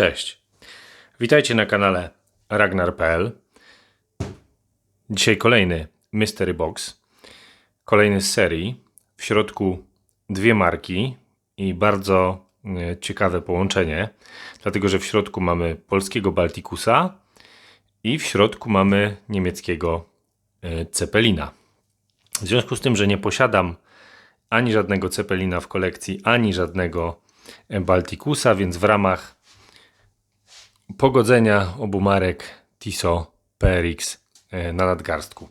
Cześć. Witajcie na kanale Ragnar.pl. Dzisiaj kolejny Mystery Box. Kolejny z serii. W środku dwie marki i bardzo e, ciekawe połączenie, dlatego że w środku mamy polskiego Baltikusa i w środku mamy niemieckiego e, Cepelina. W związku z tym, że nie posiadam ani żadnego Cepelina w kolekcji, ani żadnego e, Baltikusa, więc w ramach pogodzenia obu marek Tiso PRX e, na nadgarstku.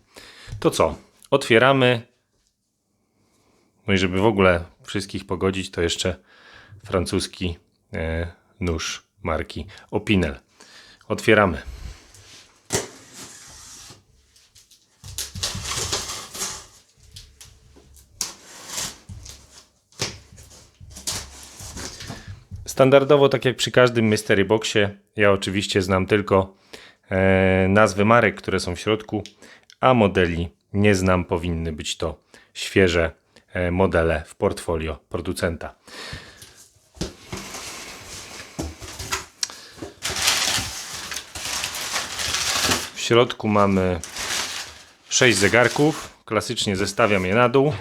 To co? Otwieramy. No i żeby w ogóle wszystkich pogodzić, to jeszcze francuski e, nóż marki Opinel. Otwieramy. Standardowo, tak jak przy każdym Mystery Boxie, ja oczywiście znam tylko e, nazwy marek, które są w środku, a modeli nie znam. Powinny być to świeże e, modele w portfolio producenta. W środku mamy 6 zegarków. Klasycznie zestawiam je na dół.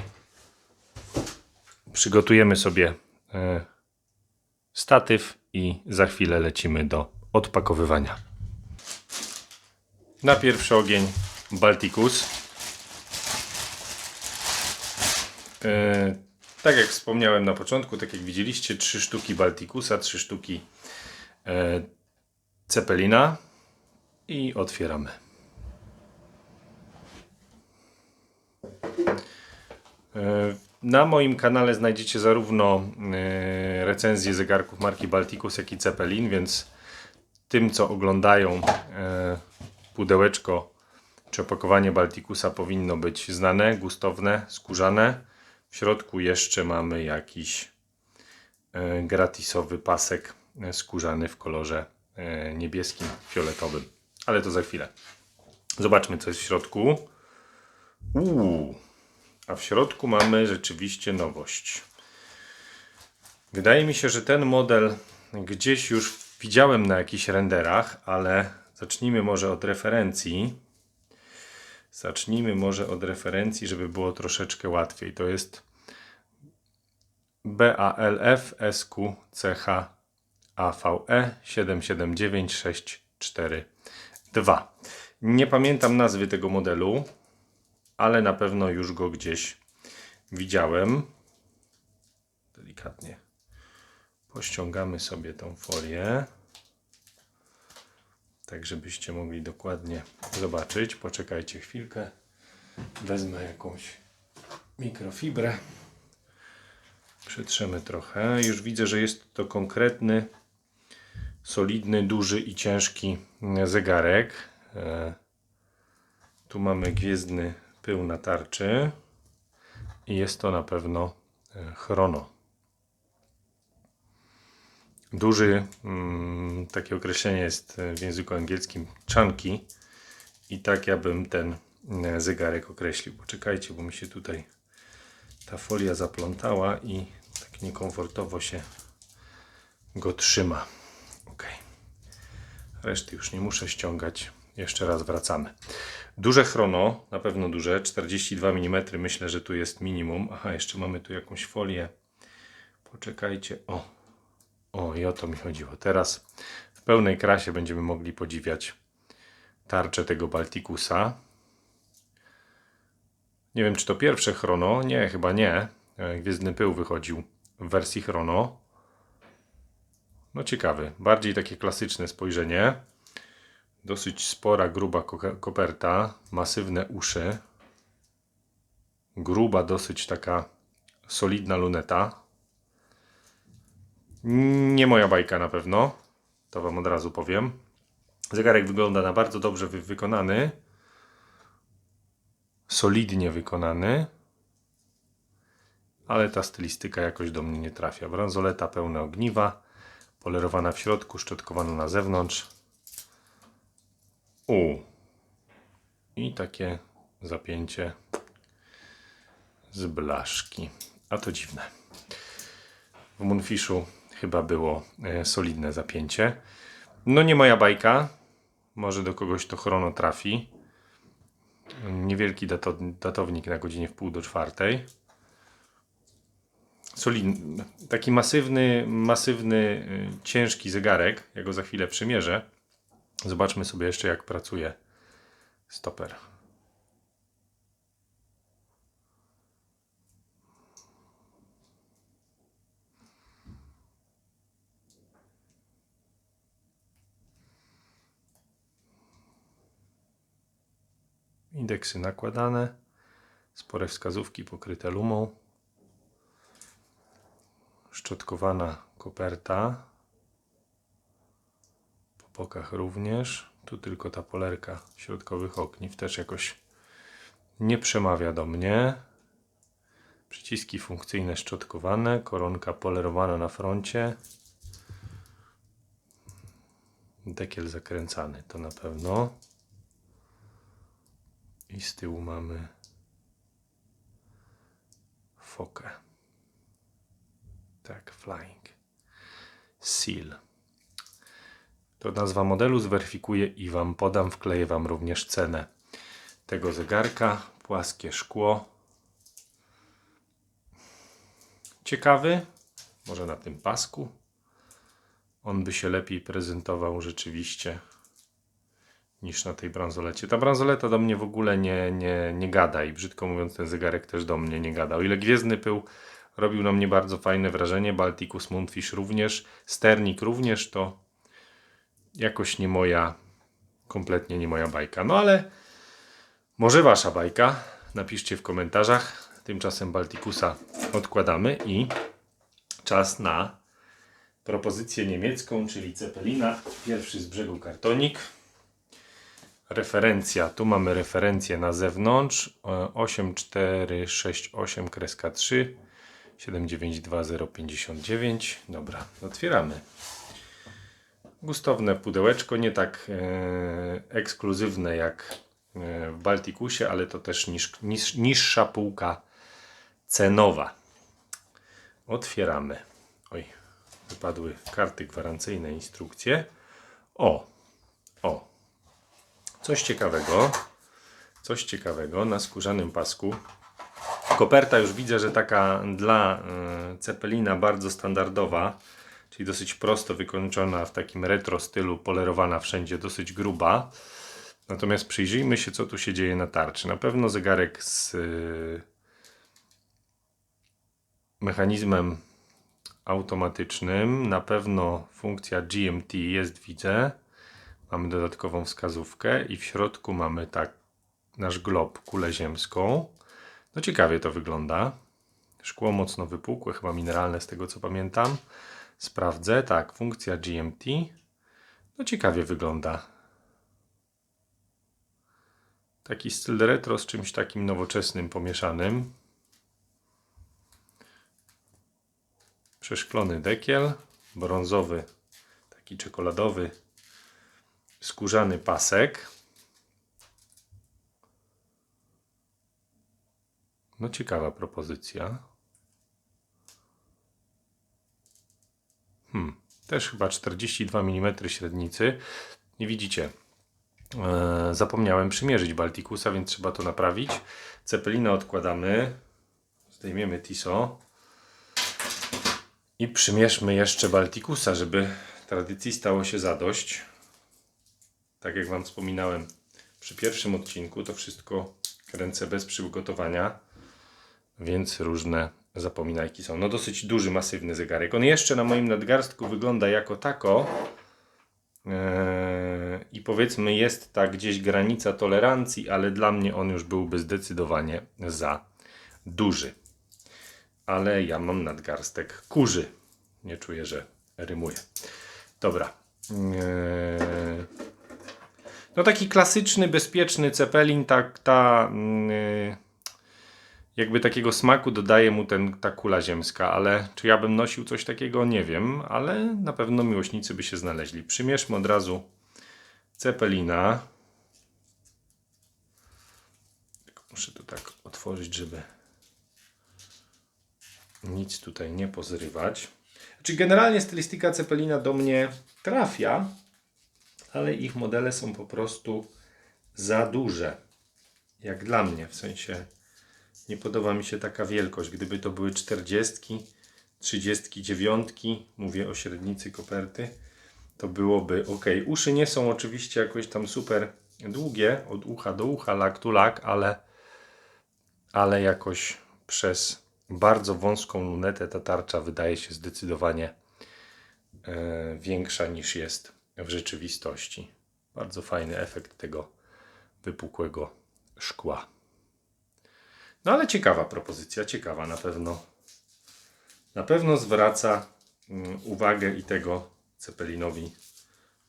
Przygotujemy sobie e, statyw i za chwilę lecimy do odpakowywania. Na pierwszy ogień Balticus. E, tak jak wspomniałem na początku, tak jak widzieliście, trzy sztuki Balticusa, trzy sztuki e, Cepelina i otwieramy. E, Na moim kanale znajdziecie zarówno e, recenzje zegarków marki Balticus, jak i Cepelin, więc tym, co oglądają e, pudełeczko czy opakowanie Balticusa powinno być znane, gustowne, skórzane. W środku jeszcze mamy jakiś e, gratisowy pasek skórzany w kolorze niebieskim, fioletowym. Ale to za chwilę. Zobaczmy, co jest w środku. Uuu, a w środku mamy rzeczywiście nowość. Wydaje mi się, że ten model gdzieś już widziałem na jakichś renderach, ale zacznijmy może od referencji. Zacznijmy może od referencji, żeby było troszeczkę łatwiej. To jest BALF SQCH AVE 779642. Nie pamiętam nazwy tego modelu, ale na pewno już go gdzieś widziałem. Delikatnie pościągamy sobie tą folię, tak żebyście mogli dokładnie zobaczyć. Poczekajcie chwilkę. Wezmę jakąś mikrofibrę. Przetrzemy trochę. Już widzę, że jest to konkretny, solidny, duży i ciężki zegarek. E, Tu mamy gwiezdny pył na tarczy i jest to na pewno e, chrono. Duży, mm, takie określenie jest e, w języku angielskim chunky i tak ja bym ten e, zegarek określił. Poczekajcie, bo mi się tutaj ta folia zaplątała i tak niekomfortowo się go trzyma. Ok. Reszty już nie muszę ściągać. Jeszcze raz wracamy. Duże chrono, na pewno duże, 42 mm, myślę, że tu jest minimum. Aha, jeszcze mamy tu jakąś folię. Poczekajcie, o, o i o to mi chodziło. Teraz w pełnej krasie będziemy mogli podziwiać tarczę tego Baltikusa. Nie wiem, czy to pierwsze chrono. Nie, chyba nie. E, Gwiezdny pył wychodził w wersji chrono. No ciekawy, bardziej takie klasyczne spojrzenie. Dosyć spora, gruba ko- koperta, masywne uszy. Gruba, dosyć taka solidna luneta. Nie moja bajka na pewno, to Wam od razu powiem. Zegarek wygląda na bardzo dobrze wy- wykonany. Solidnie wykonany. Ale ta stylistyka jakoś do mnie nie trafia. Bransoleta pełna ogniwa, polerowana w środku, szczotkowana na zewnątrz. U. I takie zapięcie z blaszki. A to dziwne. W Moonfishu chyba było e, solidne zapięcie. No nie moja bajka. Może do kogoś to chrono trafi. Niewielki dato, datownik na godzinie w pół do czwartej. Solidny, taki masywny, masywny, y, ciężki zegarek. Ja go za chwilę przymierzę. Zobaczmy sobie jeszcze jak pracuje stoper. Indeksy nakładane, spore wskazówki pokryte lumą, szczotkowana koperta, bokach również, tu tylko ta polerka środkowych okniw też jakoś nie przemawia do mnie. Przyciski funkcyjne szczotkowane, koronka polerowana na froncie. Dekiel zakręcany to na pewno. I z tyłu mamy fokę. Tak, flying. Seal. To nazwa modelu zweryfikuję i Wam podam. Wkleję Wam również cenę tego zegarka. Płaskie szkło. Ciekawy. Może na tym pasku. On by się lepiej prezentował rzeczywiście niż na tej bransolecie. Ta bransoleta do mnie w ogóle nie, nie, nie gada i brzydko mówiąc ten zegarek też do mnie nie gada. O ile Gwiezdny Pył robił na mnie bardzo fajne wrażenie, Balticus Moonfish również, Sternik również, to jakoś nie moja, kompletnie nie moja bajka. No ale może wasza bajka, napiszcie w komentarzach. Tymczasem Balticusa odkładamy i czas na propozycję niemiecką, czyli Cepelina. Pierwszy z brzegu kartonik referencja, tu mamy referencję na zewnątrz e, 8468 kreska 3 792059 dobra, otwieramy gustowne pudełeczko, nie tak e, ekskluzywne jak e, w Baltikusie, ale to też niż, niż, niższa półka cenowa otwieramy oj, wypadły karty gwarancyjne, instrukcje o, o Coś ciekawego. Coś ciekawego na skórzanym pasku. Koperta już widzę, że taka dla y, Cepelina bardzo standardowa, czyli dosyć prosto wykończona w takim retro stylu, polerowana wszędzie, dosyć gruba. Natomiast przyjrzyjmy się, co tu się dzieje na tarczy. Na pewno zegarek z y, mechanizmem automatycznym, na pewno funkcja GMT jest, widzę. Mamy dodatkową wskazówkę i w środku mamy tak nasz glob, kulę ziemską. No ciekawie to wygląda. Szkło mocno wypukłe, chyba mineralne z tego co pamiętam. Sprawdzę, tak, funkcja GMT. No ciekawie wygląda. Taki styl retro z czymś takim nowoczesnym pomieszanym. Przeszklony dekiel, brązowy, taki czekoladowy skórzany pasek. No ciekawa propozycja. Hmm, też chyba 42 mm średnicy. Nie widzicie. E, zapomniałem przymierzyć Baltikusa, więc trzeba to naprawić. Cepelinę odkładamy. Zdejmiemy Tiso. I przymierzmy jeszcze Baltikusa, żeby tradycji stało się zadość tak jak Wam wspominałem przy pierwszym odcinku, to wszystko kręcę bez przygotowania, więc różne zapominajki są. No dosyć duży, masywny zegarek. On jeszcze na moim nadgarstku wygląda jako tako eee, i powiedzmy jest ta gdzieś granica tolerancji, ale dla mnie on już byłby zdecydowanie za duży. Ale ja mam nadgarstek kurzy. Nie czuję, że rymuje. Dobra. Eee, no taki klasyczny, bezpieczny cepelin, tak ta yy, jakby takiego smaku dodaje mu ten, ta kula ziemska, ale czy ja bym nosił coś takiego? Nie wiem, ale na pewno miłośnicy by się znaleźli. Przymierzmy od razu cepelina. Muszę to tak otworzyć, żeby nic tutaj nie pozrywać. Znaczy generalnie stylistyka Cepelina do mnie trafia, ale ich modele są po prostu za duże. Jak dla mnie, w sensie nie podoba mi się taka wielkość. Gdyby to były 40, 39, mówię o średnicy koperty, to byłoby ok. Uszy nie są oczywiście jakoś tam super długie, od ucha do ucha, lak to lak, ale, ale jakoś przez bardzo wąską lunetę ta tarcza wydaje się zdecydowanie e, większa niż jest w rzeczywistości. Bardzo fajny efekt tego wypukłego szkła. No ale ciekawa propozycja, ciekawa na pewno. Na pewno zwraca mm, uwagę i tego Cepelinowi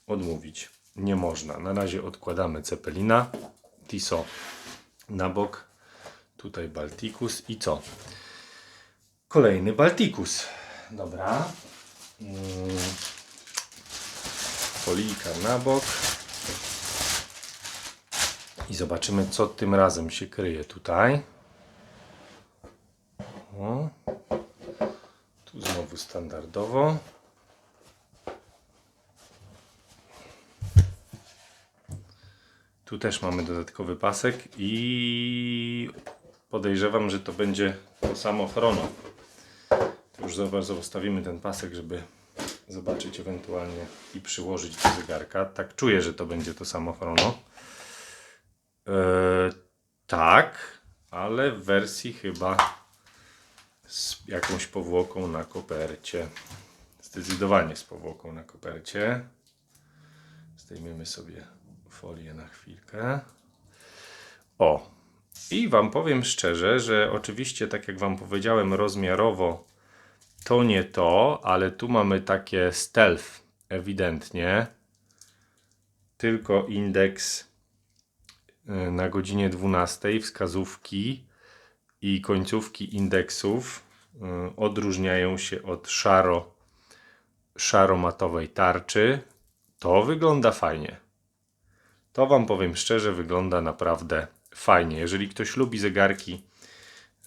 odmówić nie można. Na razie odkładamy Cepelina, Tiso na bok, tutaj Balticus i co? Kolejny Balticus. Dobra. Mm. Folijka na bok. I zobaczymy, co tym razem się kryje tutaj. O. Tu znowu standardowo. Tu też mamy dodatkowy pasek i podejrzewam, że to będzie to samo chrono. Już zobacz, zostawimy ten pasek, żeby zobaczyć ewentualnie i przyłożyć do zegarka. Tak czuję, że to będzie to samo chrono. Eee, tak, ale w wersji chyba jakąś powłoką na kopercie. Zdecydowanie z powłoką na kopercie. Zdejmiemy sobie folię na chwilkę. O, i Wam powiem szczerze, że oczywiście, tak jak Wam powiedziałem, rozmiarowo to nie to, ale tu mamy takie stealth ewidentnie. Tylko indeks y, na godzinie 12, wskazówki i końcówki indeksów odróżniają się od szaro, szaromatowej tarczy. To wygląda fajnie. To Wam powiem szczerze, wygląda naprawdę fajnie. Jeżeli ktoś lubi zegarki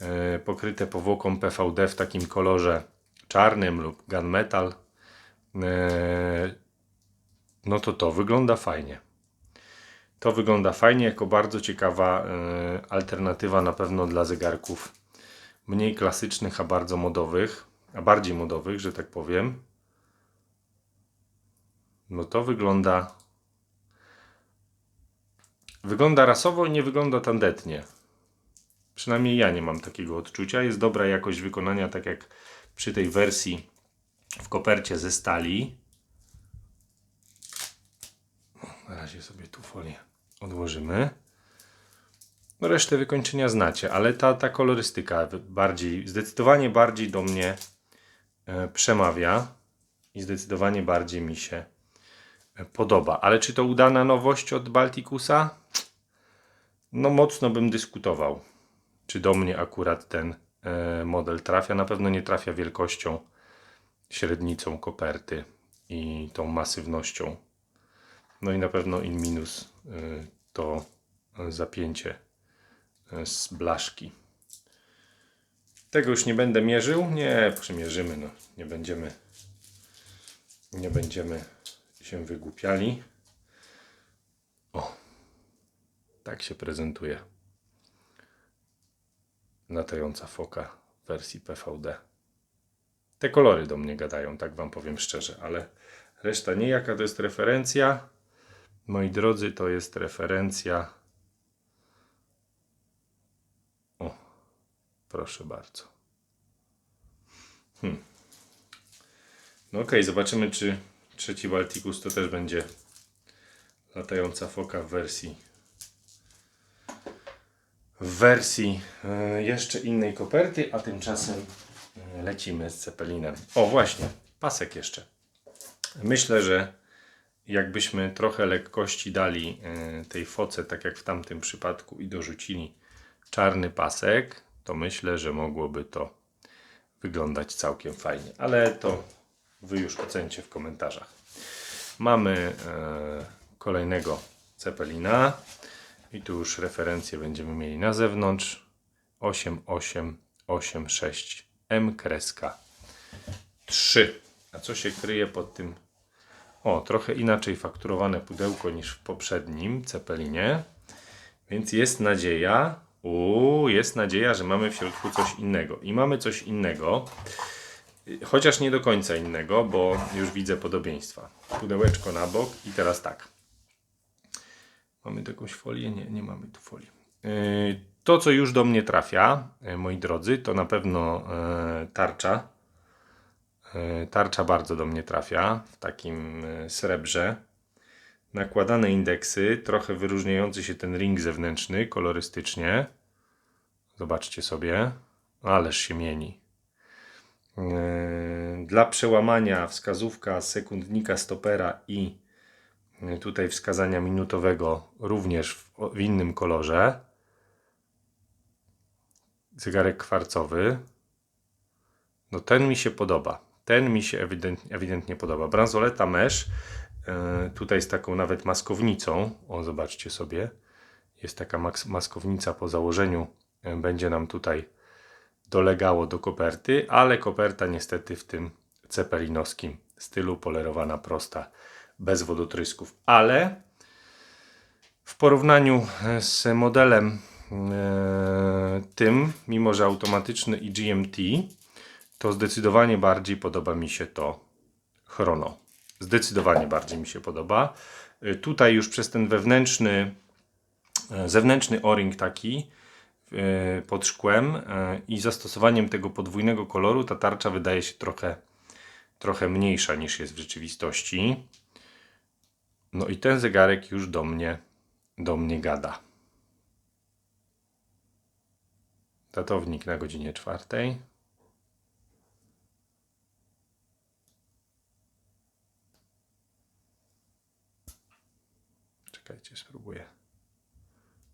e, pokryte powłoką PVD w takim kolorze czarnym lub gunmetal, e, no to to wygląda fajnie. To wygląda fajnie jako bardzo ciekawa alternatywa na pewno dla zegarków mniej klasycznych, a bardzo modowych, a bardziej modowych, że tak powiem. No to wygląda Wygląda rasowo i nie wygląda tandetnie. Przynajmniej ja nie mam takiego odczucia. Jest dobra jakość wykonania, tak jak przy tej wersji w kopercie ze stali. Na razie sobie tu folię odłożymy. No resztę wykończenia znacie, ale ta, ta kolorystyka bardziej, zdecydowanie bardziej do mnie e, przemawia i zdecydowanie bardziej mi się e, podoba. Ale czy to udana nowość od Balticusa? No mocno bym dyskutował, czy do mnie akurat ten e, model trafia. Na pewno nie trafia wielkością, średnicą koperty i tą masywnością. No i na pewno in minus to zapięcie z blaszki. Tego już nie będę mierzył. Nie, przymierzymy. No. Nie będziemy nie będziemy się wygłupiali. Tak się prezentuje latająca foka w wersji PVD. Te kolory do mnie gadają, tak Wam powiem szczerze, ale reszta nie. Jaka to jest referencja? Moi drodzy, to jest referencja. Proszę bardzo. Hmm. No okej, okay, zobaczymy, czy trzeci Balticus to też będzie latająca foka w wersji w wersji e, jeszcze innej koperty, a tymczasem e, lecimy z Cepelinem. O właśnie, pasek jeszcze. Myślę, że jakbyśmy trochę lekkości dali e, tej foce, tak jak w tamtym przypadku i dorzucili czarny pasek, to myślę, że mogłoby to wyglądać całkiem fajnie. Ale to Wy już ocencie w komentarzach. Mamy kolejnego Cepelina. I tu już referencję będziemy mieli na zewnątrz. 8886 M kreska 3. A co się kryje pod tym? O, trochę inaczej fakturowane pudełko niż w poprzednim Cepelinie. Więc jest nadzieja, uuu, jest nadzieja, że mamy w środku coś innego. I mamy coś innego, chociaż nie do końca innego, bo już widzę podobieństwa. Pudełeczko na bok i teraz tak. Mamy jakąś folię? Nie, nie mamy tu folii. Yy, To, co już do mnie trafia, yy, moi drodzy, to na pewno yy, tarcza. Tarcza bardzo do mnie trafia w takim srebrze. Nakładane indeksy, trochę wyróżniający się ten ring zewnętrzny kolorystycznie. Zobaczcie sobie, ależ się mieni. Yy, Dla przełamania wskazówka sekundnika stopera i yy, tutaj wskazania minutowego również w, innym kolorze. Zegarek kwarcowy. No ten mi się podoba. Ten mi się ewidentnie, ewidentnie podoba. Bransoleta mesh tutaj z taką nawet maskownicą. O, zobaczcie sobie. Jest taka maskownica po założeniu. yy, Będzie nam tutaj dolegało do koperty, ale koperta niestety w tym cepelinowskim stylu polerowana prosta, bez wodotrysków. Ale w porównaniu z modelem e, tym, mimo że automatyczny i GMT, to zdecydowanie bardziej podoba mi się to Chrono. Zdecydowanie bardziej mi się podoba. E, Tutaj już przez ten wewnętrzny, e, zewnętrzny o-ring taki e, pod szkłem i zastosowaniem tego podwójnego koloru ta tarcza wydaje się trochę, trochę mniejsza niż jest w rzeczywistości. No i ten zegarek już do mnie, do mnie gada. Datownik na godzinie czwartej. Czekajcie, spróbuję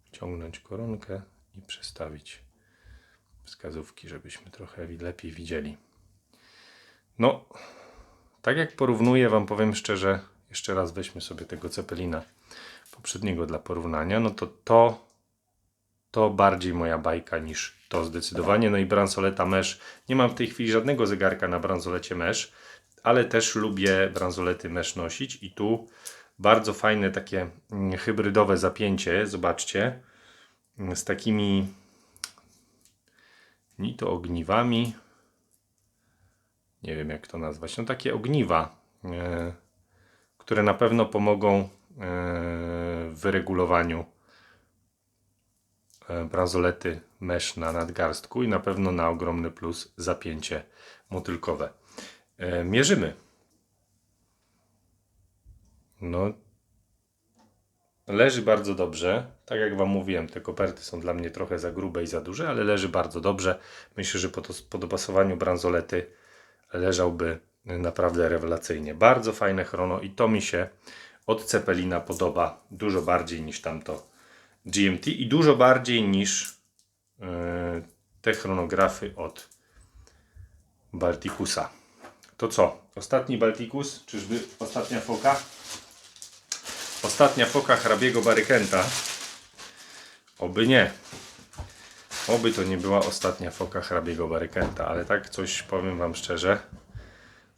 wciągnąć koronkę i przestawić wskazówki, żebyśmy trochę lepiej widzieli. No, tak jak porównuję, Wam powiem szczerze, jeszcze raz weźmy sobie tego Cepelina poprzedniego dla porównania, no to to, to bardziej moja bajka niż to zdecydowanie. No i bransoleta mesh. Nie mam w tej chwili żadnego zegarka na bransolecie mesh, ale też lubię bransolety mesh nosić i tu bardzo fajne takie mm, hybrydowe zapięcie, zobaczcie, mm, z takimi ni to ogniwami, nie wiem jak to nazwać, no takie ogniwa, e, które na pewno pomogą e, w wyregulowaniu e, bransolety mesh na nadgarstku i na pewno na ogromny plus zapięcie motylkowe. E, Mierzymy. No, leży bardzo dobrze. Tak jak Wam mówiłem, te koperty są dla mnie trochę za grube i za duże, ale leży bardzo dobrze. Myślę, że po, to, po dopasowaniu bransolety leżałby naprawdę rewelacyjnie. Bardzo fajne chrono i to mi się od Cepelina podoba dużo bardziej niż tamto GMT i dużo bardziej niż yy, te chronografy od Balticusa. To co? Ostatni Balticus? Czyżby ostatnia foka? Ostatnia foka hrabiego Barykenta. Oby nie. Oby to nie była ostatnia foka hrabiego Barykenta, ale tak coś powiem Wam szczerze.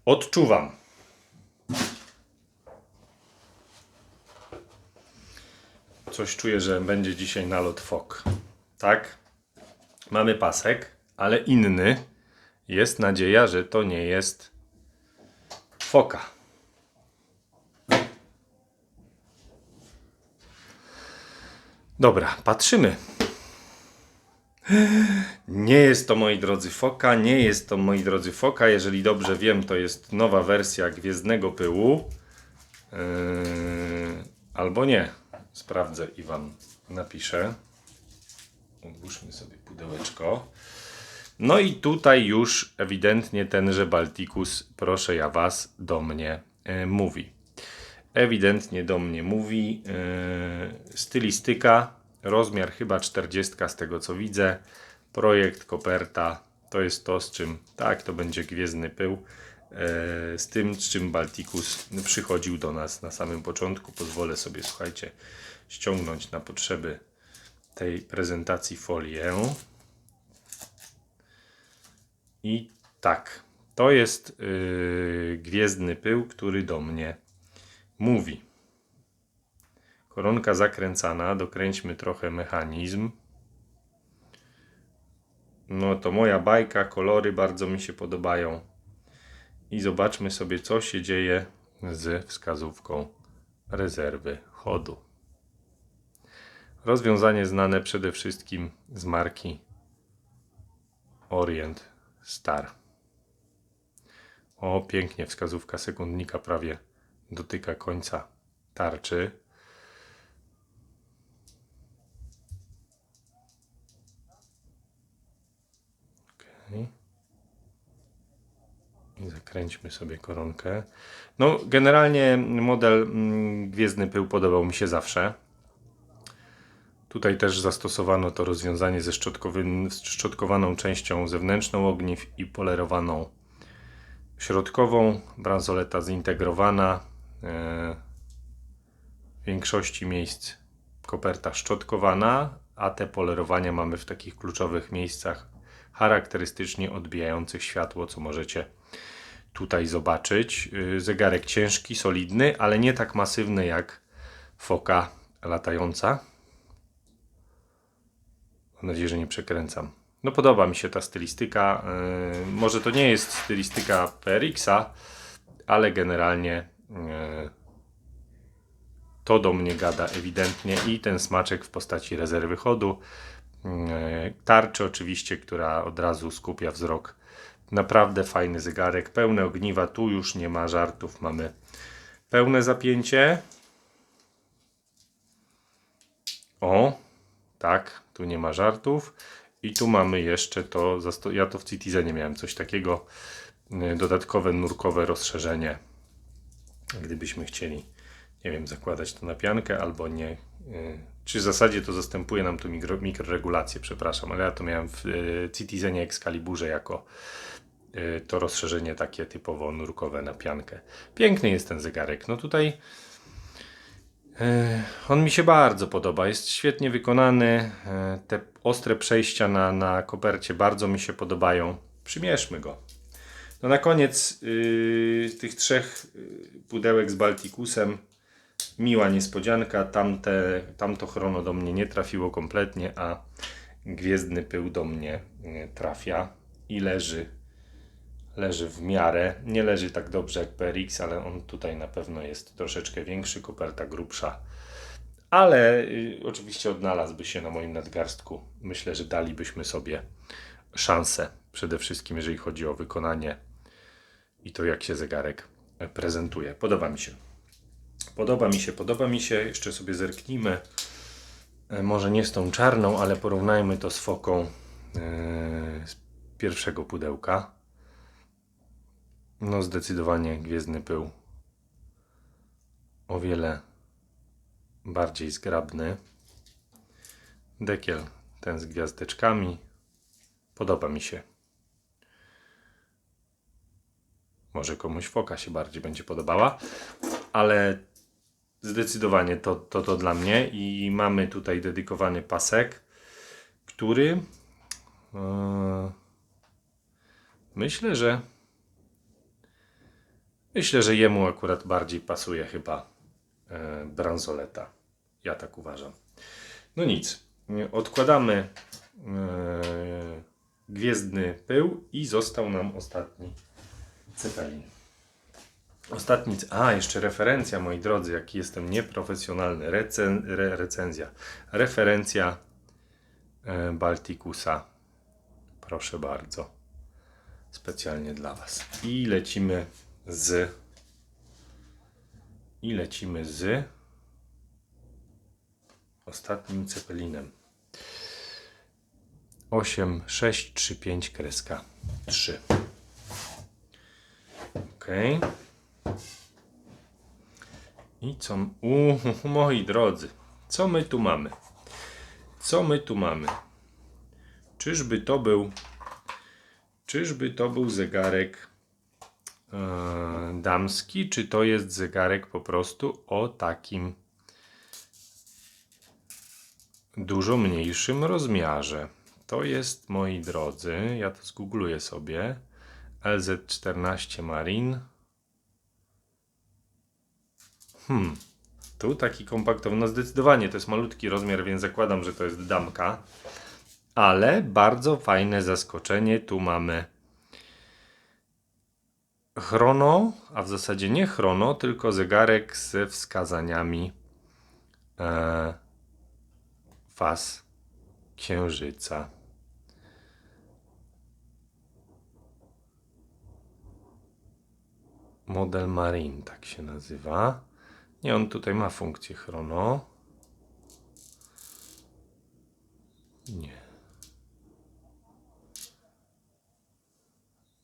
Odczuwam. Coś czuję, że będzie dzisiaj nalot fok. Tak? Mamy pasek, ale inny. Jest nadzieja, że to nie jest foka. Dobra, patrzymy. Nie jest to, moi drodzy, foka, nie jest to, moi drodzy, foka. Jeżeli dobrze wiem, to jest nowa wersja Gwiezdnego Pyłu. Yy, albo nie. Sprawdzę i Wam napiszę. Odłóżmy sobie pudełeczko. No i tutaj już ewidentnie tenże Balticus, proszę ja Was, do mnie e, mówi. Ewidentnie do mnie mówi. e, stylistyka, rozmiar chyba 40 z tego co widzę. Projekt, koperta, to jest to z czym, tak, to będzie gwiezdny pył. e, z tym, z czym Balticus przychodził do nas na samym początku. Pozwolę sobie, słuchajcie, ściągnąć na potrzeby tej prezentacji folię. I tak, To jest yy, gwiezdny pył, który do mnie mówi. Koronka zakręcana, dokręćmy trochę mechanizm. No to moja bajka, kolory bardzo mi się podobają. I zobaczmy sobie, co się dzieje z wskazówką rezerwy chodu. Rozwiązanie znane przede wszystkim z marki Orient Star. O, pięknie, wskazówka sekundnika prawie dotyka końca tarczy. Okej. I zakręćmy sobie koronkę. No, generalnie model mm, Gwiezdny Pył podobał mi się zawsze. Tutaj też zastosowano to rozwiązanie ze szczotkowaną częścią zewnętrzną ogniw i polerowaną środkową. Bransoleta zintegrowana. E, w większości miejsc koperta szczotkowana, a te polerowania mamy w takich kluczowych miejscach charakterystycznie odbijających światło, co możecie tutaj zobaczyć. Y, Zegarek ciężki, solidny, ale nie tak masywny jak foka latająca. Mam nadzieję, że nie przekręcam. No podoba mi się ta stylistyka. Yy, może to nie jest stylistyka PRX-a, ale generalnie to do mnie gada ewidentnie i ten smaczek w postaci rezerwy chodu. Yy, tarczy oczywiście, która od razu skupia wzrok. Naprawdę fajny zegarek, pełne ogniwa, tu już nie ma żartów, mamy pełne zapięcie. O, tak, tu nie ma żartów. I tu mamy jeszcze to, ja to w Citizenie miałem coś takiego, y, dodatkowe nurkowe rozszerzenie. Gdybyśmy chcieli, nie wiem, zakładać to na piankę albo nie. y, Czy w zasadzie to zastępuje nam tu mikro, mikroregulację, przepraszam, ale ja to miałem w y, Citizenie Excaliburze jako y, to rozszerzenie takie typowo nurkowe na piankę. Piękny jest ten zegarek. No tutaj On mi się bardzo podoba, jest świetnie wykonany. Te ostre przejścia na, na kopercie bardzo mi się podobają. Przymierzmy go. No na koniec yy, tych trzech yy, pudełek z Baltikusem miła niespodzianka. Tamte, tamto chrono do mnie nie trafiło kompletnie, a gwiezdny pył do mnie yy, trafia i leży leży w miarę. Nie leży tak dobrze jak PRX, ale on tutaj na pewno jest troszeczkę większy, koperta grubsza. Ale y, oczywiście odnalazłby się na moim nadgarstku. Myślę, że dalibyśmy sobie szansę. Przede wszystkim, jeżeli chodzi o wykonanie i to, jak się zegarek prezentuje. Podoba mi się. Podoba mi się, podoba mi się. Jeszcze sobie zerknijmy. E, Może nie z tą czarną, ale porównajmy to z foką e, z pierwszego pudełka. No, zdecydowanie gwiezdny pył. O wiele bardziej zgrabny. Dekiel ten z gwiazdeczkami. Podoba mi się. Może komuś foka się bardziej będzie podobała, ale zdecydowanie to, to, to dla mnie. I mamy tutaj dedykowany pasek, który e, myślę, że Myślę, że jemu akurat bardziej pasuje chyba e, bransoleta. Ja tak uważam. No nic. Odkładamy e, gwiezdny pył i został nam ostatni cepelin. Ostatni, a jeszcze referencja, moi drodzy, jaki jestem nieprofesjonalny. Recen, re, recenzja. Referencja e, Baltikusa. Proszę bardzo. Specjalnie dla Was. I lecimy z. I lecimy z ostatnim cepelinem. 8, 6, 3, 5, kreska 3. Ok. I co? U, moi drodzy, co my tu mamy? Co my tu mamy? Czyżby to był. Czyżby to był zegarek e, damski, czy to jest zegarek po prostu o takim dużo mniejszym rozmiarze? To jest, moi drodzy, ja to zgoogluję sobie, LZ14 Marine. Hmm. Tu taki kompaktowy, no zdecydowanie to jest malutki rozmiar, więc zakładam, że to jest damka. Ale bardzo fajne zaskoczenie. Tu mamy chrono, a w zasadzie nie chrono, tylko zegarek ze wskazaniami e, faz księżyca. Model Marine tak się nazywa. Nie, on tutaj ma funkcję chrono. Nie.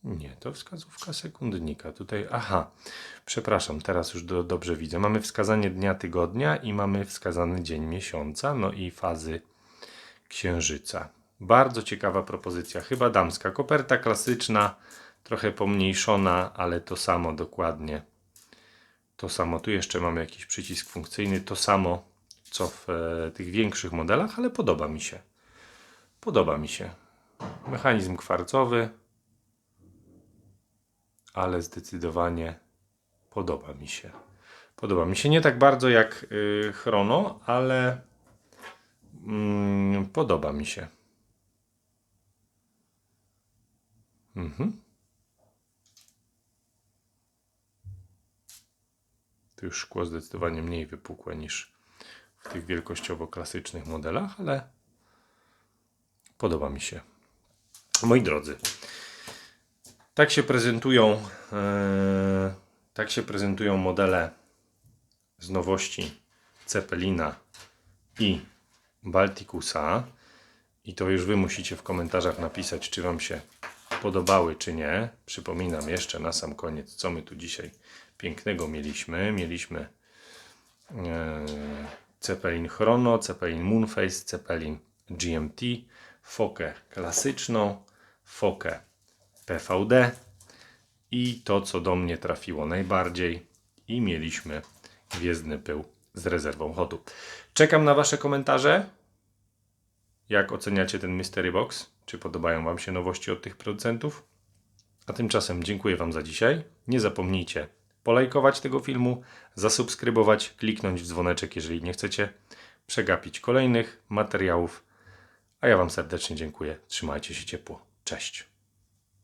Nie, to wskazówka sekundnika. Tutaj, aha, przepraszam, teraz już do, dobrze widzę. Mamy wskazanie dnia tygodnia i mamy wskazany dzień miesiąca, no i fazy księżyca. Bardzo ciekawa propozycja, chyba damska. Koperta klasyczna, trochę pomniejszona, ale to samo dokładnie. To samo, tu jeszcze mamy jakiś przycisk funkcyjny, to samo co w e, tych większych modelach, ale podoba mi się. Podoba mi się. Mechanizm kwarcowy, ale zdecydowanie podoba mi się. Podoba mi się nie tak bardzo jak y, Chrono, ale mm, podoba mi się. Mhm. Tu już szkło zdecydowanie mniej wypukłe niż w tych wielkościowo klasycznych modelach, ale podoba mi się. Moi drodzy, tak się prezentują, e, tak się prezentują modele z nowości Cepelina i Balticusa. I to już Wy musicie w komentarzach napisać, czy Wam się podobały, czy nie. Przypominam jeszcze na sam koniec, co my tu dzisiaj pięknego mieliśmy. Mieliśmy Cepelin Chrono, Cepelin Moonface, Cepelin GMT, fokę klasyczną, fokę PVD i to, co do mnie trafiło najbardziej i mieliśmy Gwiezdny Pył z rezerwą chodu. Czekam na Wasze komentarze. Jak oceniacie ten Mystery Box? Czy podobają Wam się nowości od tych producentów? A tymczasem dziękuję Wam za dzisiaj. Nie zapomnijcie polajkować tego filmu, zasubskrybować, kliknąć w dzwoneczek, jeżeli nie chcecie przegapić kolejnych materiałów. A ja Wam serdecznie dziękuję. Trzymajcie się ciepło. Cześć.